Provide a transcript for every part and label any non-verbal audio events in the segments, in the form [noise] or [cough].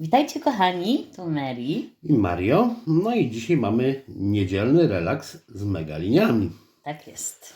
Witajcie kochani, to Mary. i Mario. No i dzisiaj mamy niedzielny relaks z megaliniami. Tak jest.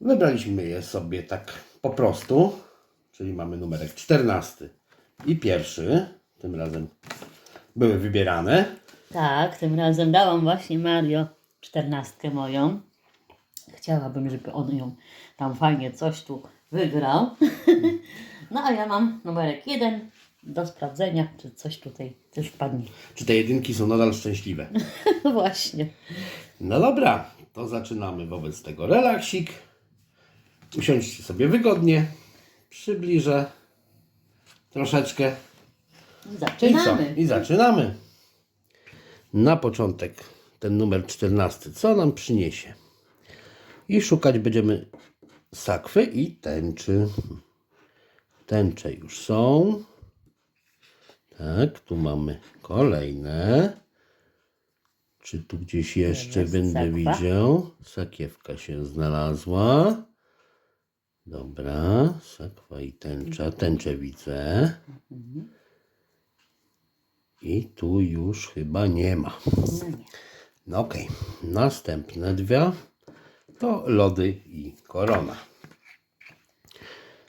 Wybraliśmy je sobie tak po prostu, czyli mamy numerek 14 i pierwszy. Tym razem były wybierane. Tak, tym razem dałam właśnie Mario czternastkę moją. Chciałabym, żeby on ją tam fajnie coś tu wygrał. [laughs] No a ja mam numerek jeden do sprawdzenia, czy coś tutaj też wpadnie. Czy te jedynki są nadal szczęśliwe? [laughs] No właśnie. No dobra, to zaczynamy wobec tego relaksik. Usiądźcie sobie wygodnie. Przybliżę troszeczkę. I co? Zaczynamy. I zaczynamy. Na początek ten numer 14. Co nam przyniesie? I szukać będziemy sakwy i tęczy. Tęcze już są. Tak, tu mamy kolejne. Czy tu gdzieś jeszcze Jest będę sakwa. widział? Sakiewka się znalazła. Dobra, sakwa i tęcza. Tęczę widzę. I tu już chyba nie ma. No. No okej. Następne dwie to lody i korona.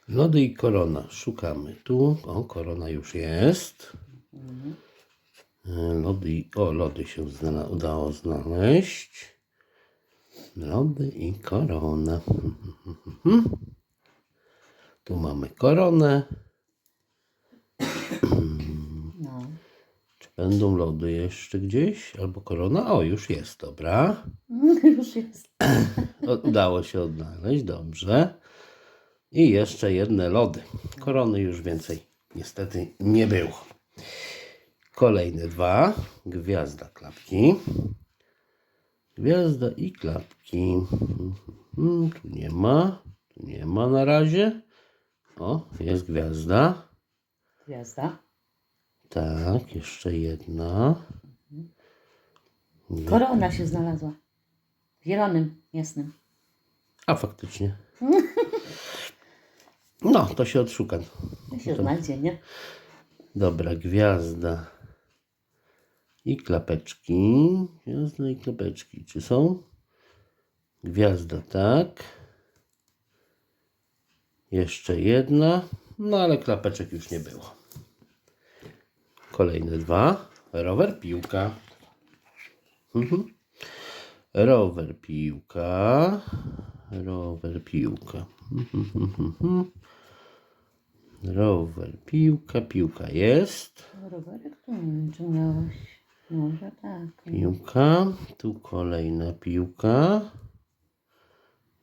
Lody i korona. Szukamy tu. O, korona już jest. E, Lody i... O, lody się udało znaleźć. Lody i korona. [laughs] Tu mamy koronę. [clears throat] No. Czy będą lody jeszcze gdzieś? Albo korona? O, już jest, dobra. [laughs] Już jest. [clears throat] Udało się odnaleźć, dobrze. I jeszcze jedne lody. Korony już więcej niestety nie było. Kolejne dwa. Gwiazda, klapki. Gwiazda i klapki. Mhm, Tu nie ma. Tu nie ma na razie. O, jest gwiazda. Gwiazda. Tak, jeszcze jedna. Korona się znalazła. W zielonym, jasnym. A faktycznie. [laughs] No, to się odszuka. To się znajdzie, nie? Dobra, gwiazda i klapeczki. Gwiazda i klapeczki. Czy są? Gwiazda, tak. Jeszcze jedna. No ale klapeczek już nie było. Kolejne dwa. Rower, piłka. Mhm. Rower, piłka. Rower, piłka. [laughs] Rower, piłka, piłka jest. Rowerek tu nie wiem, czy miałeś. Może tak. Piłka, tu kolejna piłka.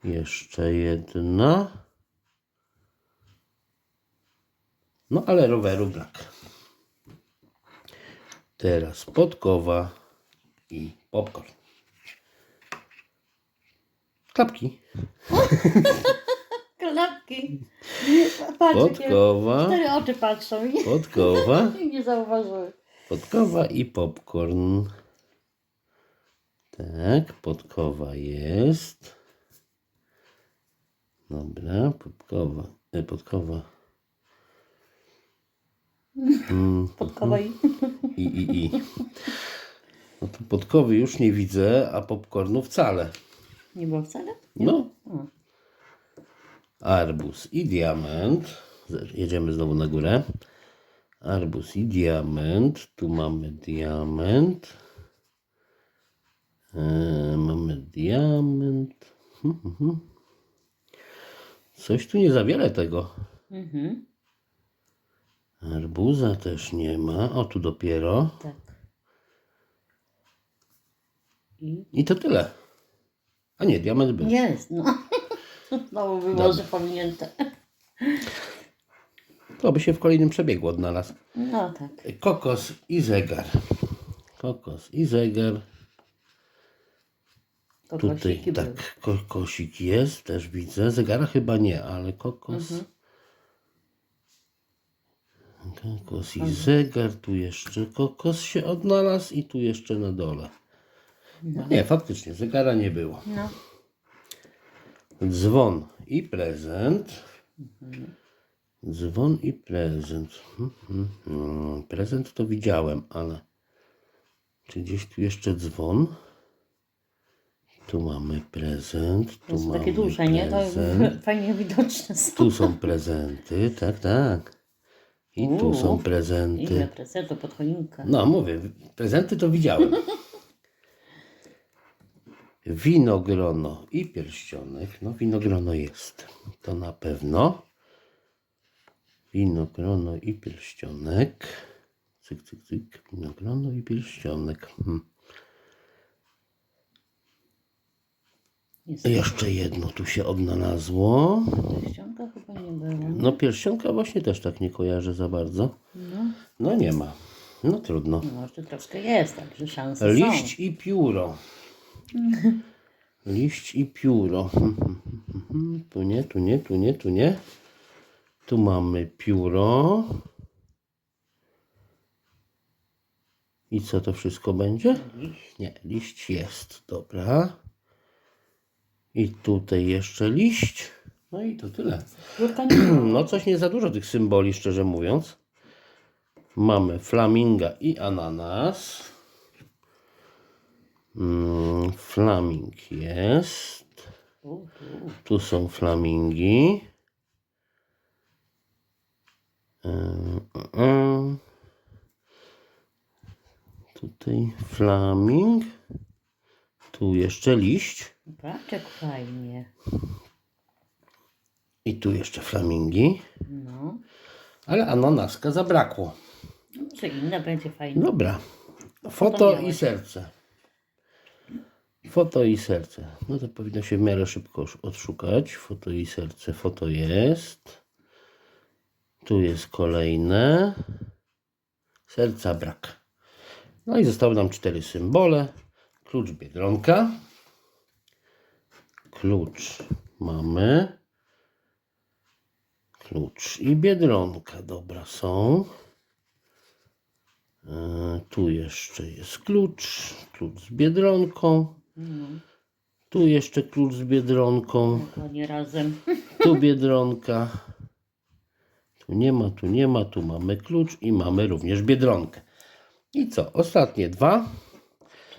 Jeszcze jedna. No ale roweru brak. Teraz podkowa i popcorn. Klapki. [laughs] Klapki. Patrz, jakie Podkowa, cztery oczy patrzą i podkowa, [laughs] i nie zauważyły. podkowa i popcorn. Tak, podkowa jest. Dobra, podkowa. E, podkowa. Mm, [laughs] Podkowa i... I, i, i. No to podkowy już nie widzę, a popcornu wcale. Nie było wcale? No. O. Arbus i diament. Jedziemy znowu na górę. Arbus i diament. Tu mamy diament. E, mamy diament. Hmm, hmm, hmm. Coś tu nie za wiele tego. Mhm. Arbuza też nie ma. O, tu dopiero. Tak. I I to tyle. A nie, diament był. jest, no. [laughs] Znowu było, że pominięte. To by się w kolejnym przebiegu odnalazł. No tak. Kokos i zegar. Kokos i zegar. Tutaj kosiki były. tak, kokosik jest, też widzę. Zegara chyba nie, ale kokos. Mhm. Kokos i zegar. Tu jeszcze kokos się odnalazł i tu jeszcze na dole. No nie, faktycznie, zegara nie było. No. Dzwon i prezent. Dzwon i prezent. Mhm, mhm. Prezent to widziałem, ale czy gdzieś tu jeszcze dzwon? Tu mamy prezent. To Tu są mamy takie duże, nie? To prezent. [laughs] fajnie widoczne są. Tu są prezenty, tak, tak. I tu Uuu, są Ile prezenty. prezentu pod choinkę. No, mówię, prezenty to widziałem. [laughs] Winogrono i pierścionek. No, winogrono jest. To na pewno. Winogrono i pierścionek. Cyk, cyk, cyk. Winogrono i pierścionek. Hmm. Jeszcze jedno tu się odnalazło. Ściąga chyba nie było. No, pierścionka właśnie też tak nie kojarzę za bardzo. No, No, nie ma. No, trudno. no może troszkę jest, także szanse Liść i pióro. Liść i pióro. [laughs] Tu nie, tu nie, tu nie, tu nie. Tu mamy pióro. I co to wszystko będzie? Nie, liść jest, dobra. I tutaj jeszcze liść. No i to tyle. [clears throat] No coś nie za dużo tych symboli, szczerze mówiąc. Mamy flaminga i ananas. Mm, flaming jest. Tu. Są flamingi. Yy, yy. Tutaj flaming. Tu jeszcze liść. Patrz jak fajnie. I tu jeszcze flamingi. No. Ale ananaska zabrakło. No, Może inna będzie fajna. Dobra. Foto i serce. Foto i serce. No to powinno się w miarę szybko odszukać. Foto i serce. Foto jest. Tu jest kolejne. Serca brak. No i zostały nam cztery symbole. Klucz Biedronka. Klucz mamy. Klucz i Biedronka. Dobra, są. E, Tu jeszcze jest klucz, klucz z biedronką. No, Tu jeszcze klucz z biedronką. dokładnie razem. [laughs] Tu biedronka. Tu nie ma, tu nie ma, tu mamy klucz i mamy również biedronkę. I co? Ostatnie dwa.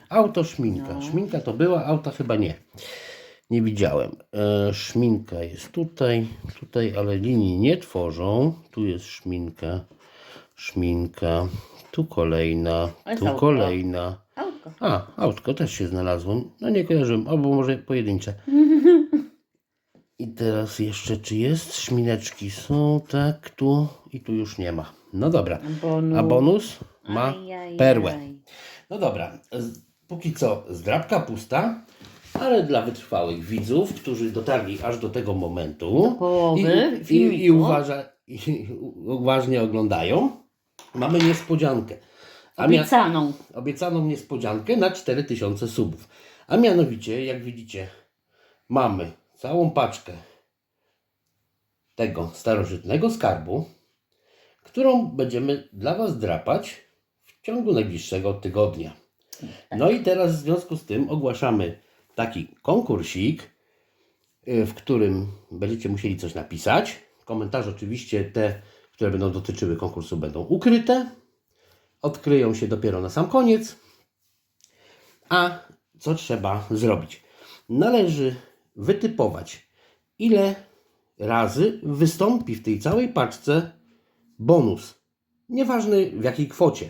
Auto szminka. No. Szminka to była, auta chyba nie. Nie widziałem. E, szminka jest tutaj, tutaj, ale linii nie tworzą. Tu jest szminka, szminka. Tu kolejna, tu kolejna. Autko. A, autko też się znalazło. No nie kojarzyłem, albo może pojedyncze. [laughs] I teraz jeszcze, czy jest? Szmineczki są, tak, tu i tu już nie ma. No dobra. Bonus. A bonus ma Ajajaj. perłę. No dobra, póki co zdrabka pusta, ale dla wytrwałych widzów, którzy dotarli aż do tego momentu Do i, i, i, uważa, i uważnie oglądają, mamy niespodziankę. Obiecaną. obiecaną niespodziankę na 4000 subów. A mianowicie, jak widzicie, mamy całą paczkę tego starożytnego skarbu, którą będziemy dla Was drapać w ciągu najbliższego tygodnia. No i teraz w związku z tym ogłaszamy taki konkursik, y, w którym będziecie musieli coś napisać. Komentarze oczywiście te, które będą dotyczyły konkursu będą ukryte odkryją się dopiero na sam koniec. A co trzeba zrobić? Należy wytypować, ile razy wystąpi w tej całej paczce bonus. Nieważny w jakiej kwocie.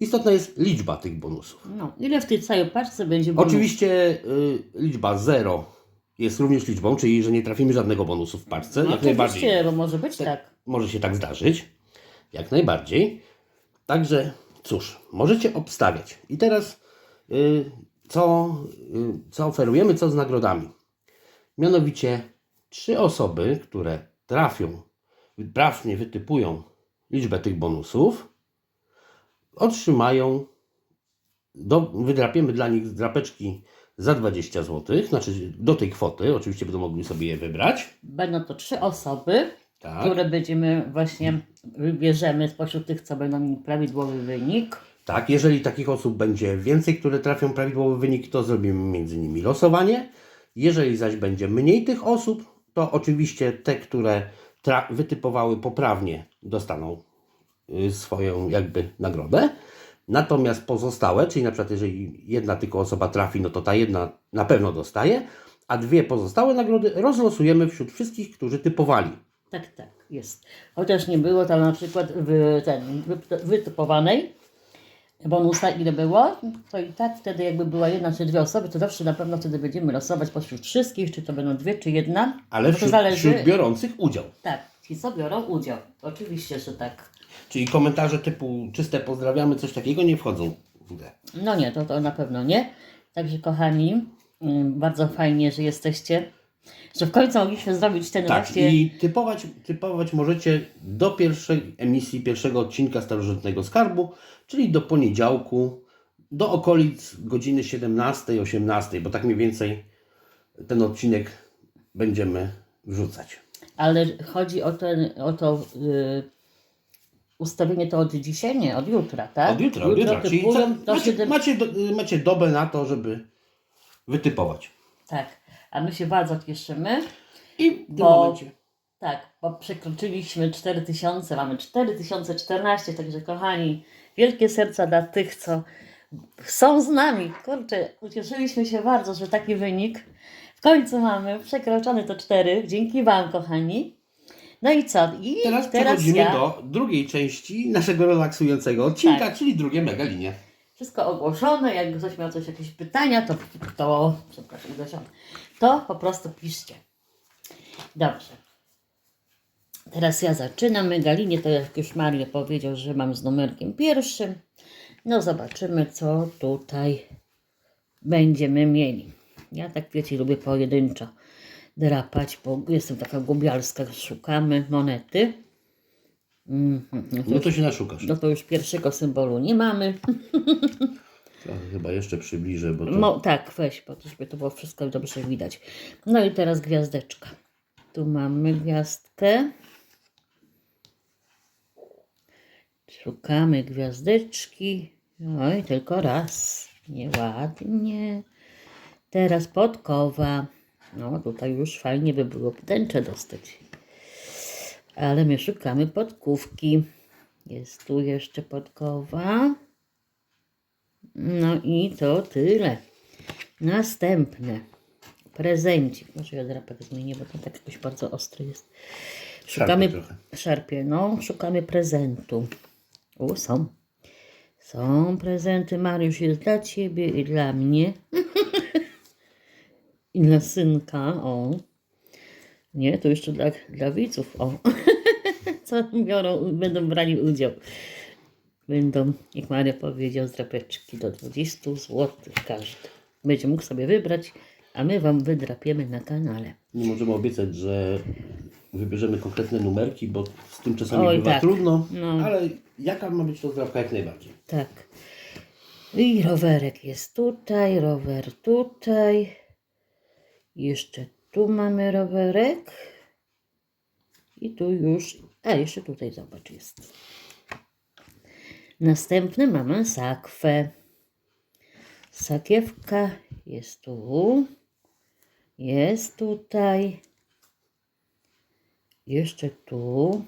Istotna jest liczba tych bonusów. No, ile w tej całej paczce będzie bonus? Oczywiście y, liczba 0 jest również liczbą, czyli że nie trafimy żadnego bonusu w paczce. No, jak najbardziej oczywiście, bo może być tak. może się tak zdarzyć. Jak najbardziej. Także cóż, możecie obstawiać. I teraz y, co, y, co oferujemy, co z nagrodami. Mianowicie trzy osoby, które trafią, trafnie wytypują liczbę tych bonusów, otrzymają, do, wydrapiemy dla nich drapeczki za 20 zł, znaczy do tej kwoty, oczywiście będą mogli sobie je wybrać. Będą to trzy osoby, Tak. które będziemy właśnie, wybierzemy spośród tych, co będą mieli prawidłowy wynik. Tak, jeżeli takich osób będzie więcej, które trafią prawidłowy wynik, to zrobimy między nimi losowanie. Jeżeli zaś będzie mniej tych osób, to oczywiście te, które wytypowały poprawnie, dostaną y, swoją jakby nagrodę. Natomiast pozostałe, czyli na przykład jeżeli jedna tylko osoba trafi, no to ta jedna na pewno dostaje, a dwie pozostałe nagrody rozlosujemy wśród wszystkich, którzy typowali. Tak, tak, jest. Chociaż nie było tam na przykład w, ten, wy- wytypowanej bonusa, ile było, to i tak wtedy jakby była jedna czy dwie osoby, to zawsze na pewno wtedy będziemy losować pośród wszystkich, czy to będą dwie, czy jedna. Ale to wśród, zależy. wśród biorących udział. Tak, ci co biorą udział. Oczywiście, że tak. Czyli komentarze typu czyste pozdrawiamy, coś takiego nie wchodzą w grę. No nie, to, to na pewno nie. Także kochani, ym, bardzo fajnie, że jesteście, że w końcu mogliśmy zrobić ten Tak, właśnie... i typować, typować możecie do pierwszej emisji, pierwszego odcinka Starożytnego Skarbu, czyli do poniedziałku, do okolic godziny 17-18, bo tak mniej więcej ten odcinek będziemy wrzucać. Ale chodzi o, ten, o to y, ustawienie to od dzisiaj, nie, od jutra, tak? Od jutra, od jutra. Czyli do macie, siedem- macie, do, macie dobę na to, żeby wytypować. Tak, a my się bardzo cieszymy. I w Bo- momencie Tak, bo przekroczyliśmy 4000, mamy 4014, także kochani, wielkie serca dla tych, co są z nami. Kurczę, ucieszyliśmy się bardzo, że taki wynik w końcu mamy. Przekroczony to 4, dzięki Wam, kochani. No i co? I teraz, przechodzimy ja do drugiej części naszego relaksującego odcinka, Tak. czyli drugie mega linie. wszystko ogłoszone, jak ktoś miał coś, jakieś pytania, to, to przepraszam, uderzam, to po prostu piszcie. Dobrze. Teraz ja zaczynam megalinie, to jak już Mario powiedział, że mam z numerkiem pierwszym. No zobaczymy, co tutaj będziemy mieli. Ja tak wiecie, lubię pojedynczo drapać, bo jestem taka gubialska, szukamy monety. Mhm. No, to, No to się naszukasz. no to już pierwszego symbolu nie mamy. [laughs] Chyba jeszcze przybliżę, bo to... No tak, weź, po to, żeby to było wszystko dobrze widać. No i teraz gwiazdeczka. Tu mamy gwiazdkę. Szukamy gwiazdeczki. Oj, tylko raz. Nieładnie. Teraz podkowa. No, tutaj już fajnie by było tęczę dostać. Ale my szukamy podkówki. Jest tu jeszcze podkowa. No i to tyle. Następne. Prezencik. Może ja drapek zmienię, bo to tak jakoś bardzo ostry jest. Szukamy, szarpie, no, szukamy prezentu. O, są. Są prezenty, Mariusz, jest dla Ciebie i dla mnie. [laughs] I dla synka, o. Nie, to jeszcze dla, dla widzów, o. [laughs] Co biorą, będą brali udział. Będą, jak Maria powiedział, drapeczki do 20 zł każdy. Będzie mógł sobie wybrać, a my Wam wydrapiemy na kanale. Nie możemy obiecać, że wybierzemy konkretne numerki, bo z tym czasami Oj, bywa tak. trudno, No. ale jaka ma być to zdrawka jak najbardziej. Tak. I rowerek jest tutaj, rower tutaj. Jeszcze tu mamy rowerek. I tu już, a jeszcze tutaj zobacz jest. Następny mamy sakwę. Sakiewka jest tu. Jest tutaj. Jeszcze tu.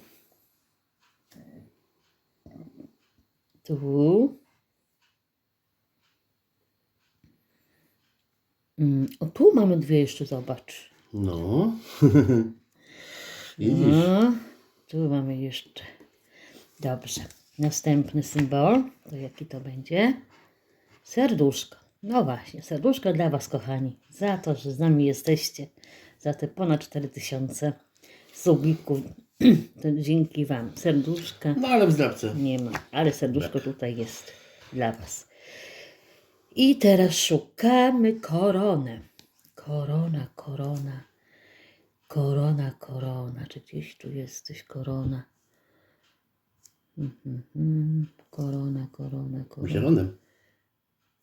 Tu. Mm, o, tu mamy dwie jeszcze, zobacz. No. [laughs] [laughs] Widzisz? No, tu mamy jeszcze. Dobrze. Następny symbol. To jaki to będzie? Serduszko. No właśnie, serduszko dla Was, kochani. Za to, że z nami jesteście. Za te ponad 4000 subików. [clears throat] To dzięki Wam. Serduszka No ale w zdrabce. nie ma, ale serduszko tutaj jest dla Was. I teraz szukamy koronę. Korona, korona. Korona, korona. Czy gdzieś tu jesteś korona? Mhm, mhm. Korona, korona, korona. zielonym.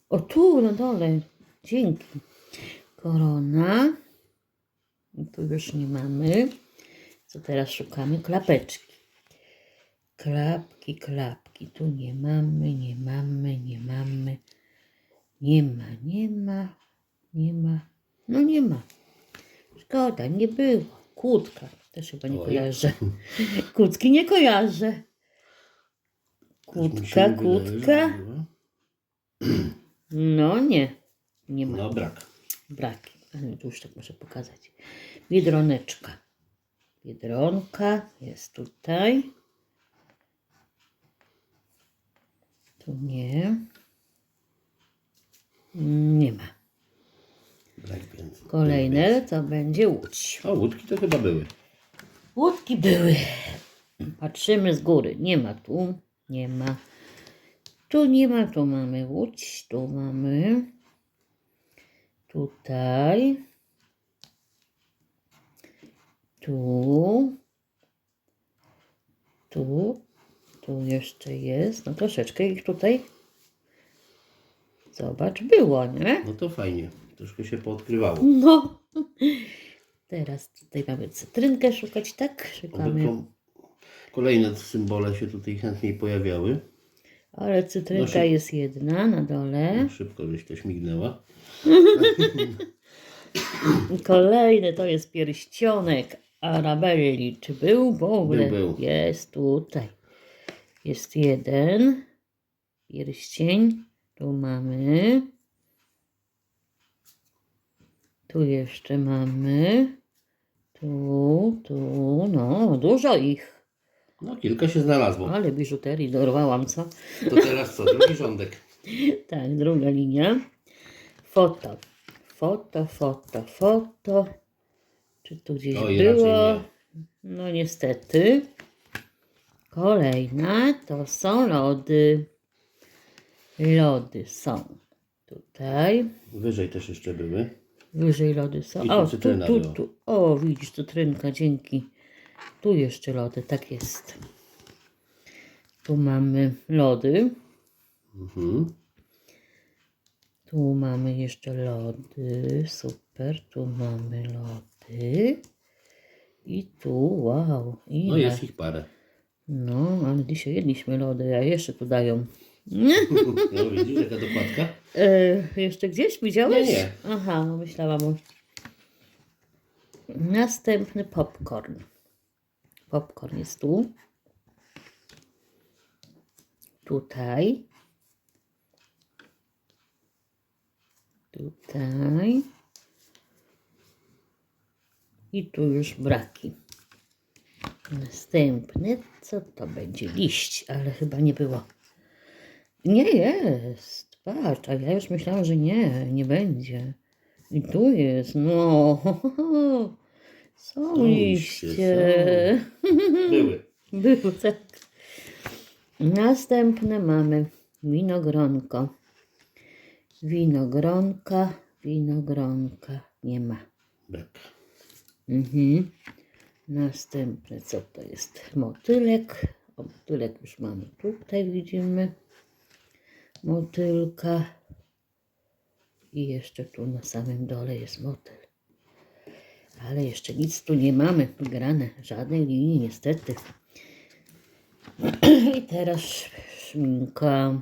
O tu na dole. Dzięki. Korona. I Tu już nie mamy. Co teraz szukamy? Klapeczki. Klapki, klapki. Tu nie mamy, nie mamy, nie mamy. Nie ma, nie ma, nie ma. No nie ma. Szkoda, nie było. Kłódka. Też chyba nie Oj. kojarzę. Kłódki nie kojarzę. Kłódka, że kłódka. była. No nie. Nie ma. No brak. Braki. Ale tu już tak muszę pokazać. Biedroneczka. Biedronka jest tutaj. Tu nie. Nie ma. Brak więc. Kolejne to będzie łódź. O, łódki to chyba były. Łódki były. Patrzymy z góry. Nie ma tu. Nie ma. Tu nie ma. Tu mamy łódź. Tu mamy. Tutaj. Tu. Tu. Tu jeszcze jest. No troszeczkę ich tutaj. Zobacz, było, nie? No to fajnie. Troszkę się poodkrywało. No. [laughs] Teraz tutaj mamy cytrynkę szukać, tak? Szukamy. Ko- kolejne symbole się tutaj chętniej pojawiały. Ale cytrynka No szyb- jest jedna na dole. Szybko żeś to śmignęła. [laughs] Kolejny to jest pierścionek Arabelli. Czy był? W ogóle Był, był. jest tutaj. Jest jeden pierścień. Tu mamy. Tu jeszcze mamy. Tu, tu, no, dużo ich. No kilka się znalazło. Ale biżuterii dorwałam, co? To teraz co? Drugi rządek. [laughs] Tak, druga linia. Foto. Foto, foto, foto. Czy tu gdzieś Oj, było? raczej No niestety. Kolejna to są lody. Lody są tutaj. Wyżej też jeszcze były. Wyżej lody są. I tu O, tu, tu, tu. O, widzisz, cytrynka, dzięki. Tu jeszcze lody, tak jest. Tu mamy lody. Mhm. Tu mamy jeszcze lody, super, tu mamy lody. I tu, wow, ile? No jest ich parę. No, ale dzisiaj jedliśmy lody, a jeszcze tu dają. [laughs] No widzisz, jaka dokładka? E, jeszcze gdzieś widziałeś? Nie, nie. Aha, no myślałam o... Następny popcorn. Popcorn jest tu. Tutaj. Tutaj. I tu już braki. Następny, co to będzie? Liść, ale chyba nie było. Nie jest. Patrz, a ja już myślałam, że nie, nie będzie. I tu jest, no. [laughs] Są Są liście. liście, Były. Było tak. Następne mamy winogronko. Winogronka, winogronka. Nie ma. Brak. Mhm. Następne, co to jest? Motylek. O, motylek już mamy tutaj, widzimy. Motylka. I jeszcze tu na samym dole jest motyl. Ale jeszcze nic tu nie mamy grane. Żadnej linii niestety. [clears throat] I teraz szminka.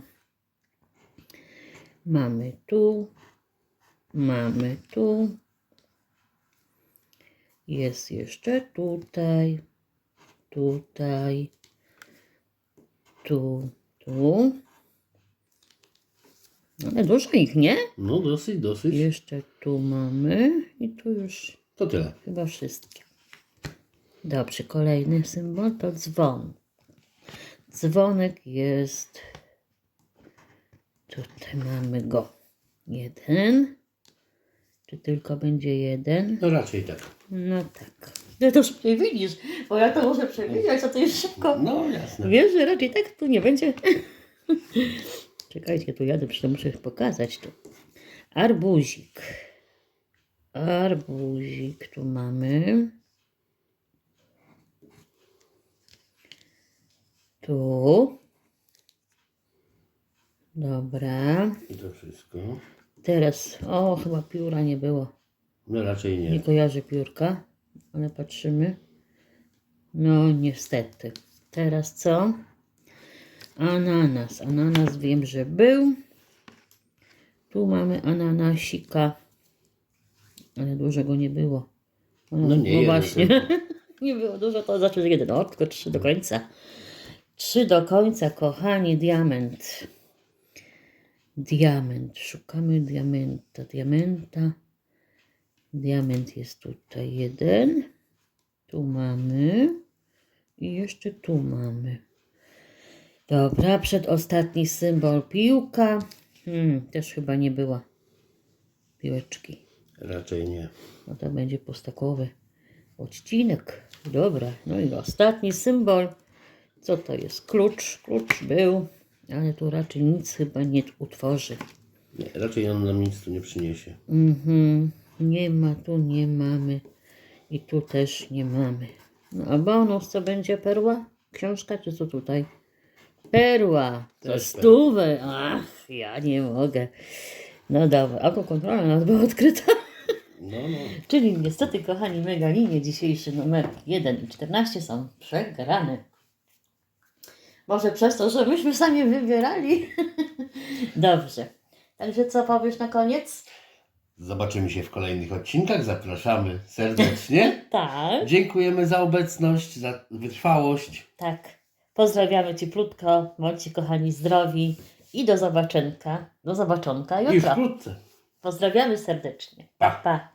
Mamy tu. Mamy tu. Jest jeszcze tutaj, tutaj, tu, tu. Ale dużo ich, nie? No dosyć, dosyć. Jeszcze tu mamy i tu już To tyle. chyba wszystkie. Dobrze, kolejny symbol to dzwon. Dzwonek jest. Tutaj mamy go. Jeden. Czy tylko będzie jeden? No raczej tak. No tak. Ty to szybciej widzisz, bo ja to muszę przewidzieć, a to jest szybko. No jasne. Wiesz, że raczej tak tu nie będzie. [laughs] Czekajcie, tu jadę, przecież muszę pokazać tu. Arbuzik. Arbuzik tu mamy. Tu. Dobra. I to wszystko. Teraz, o, chyba pióra nie było. No raczej Nie nie. kojarzę piórka, ale patrzymy. No niestety. Teraz co? Ananas. Ananas wiem, że był. Tu mamy ananasika. Ale dużego nie było. O, No nie, jeden właśnie. tylko. [laughs] nie było dużo, to znaczy że jeden, o, tylko trzy do końca. Trzy do końca, kochani, diament. Diament, szukamy diamenta, diamenta. Diament jest tutaj jeden. Tu mamy. I jeszcze tu mamy. Dobra, przedostatni symbol piłka. Hmm, też chyba nie była piłeczki. Raczej nie. No to będzie pustakowy odcinek. Dobra, no i ostatni symbol. Co to jest? Klucz. Klucz był, ale tu raczej nic chyba nie utworzy. nie. Raczej on nam nic tu nie przyniesie. Mhm. Nie ma, tu nie mamy. I tu też nie mamy. No a bonus co będzie perła? Książka czy co tutaj? Perła. To Też stówę. Ach, ja nie mogę. No dobra, autokontrola nas była odkryta. No, no. Czyli niestety, kochani, megalinie dzisiejszy numer 1 i 14 są przegrane. Może przez to, że myśmy sami wybierali. [laughs] Dobrze. Także co powiesz na koniec? Zobaczymy się w kolejnych odcinkach. Zapraszamy serdecznie. [laughs] Tak. Dziękujemy za obecność, za wytrwałość. Tak. Pozdrawiamy cieplutko. Bądźcie kochani zdrowi i do zobaczenia. Do zobaczonka I jutro. wkrótce. Pozdrawiamy serdecznie. Pa. pa.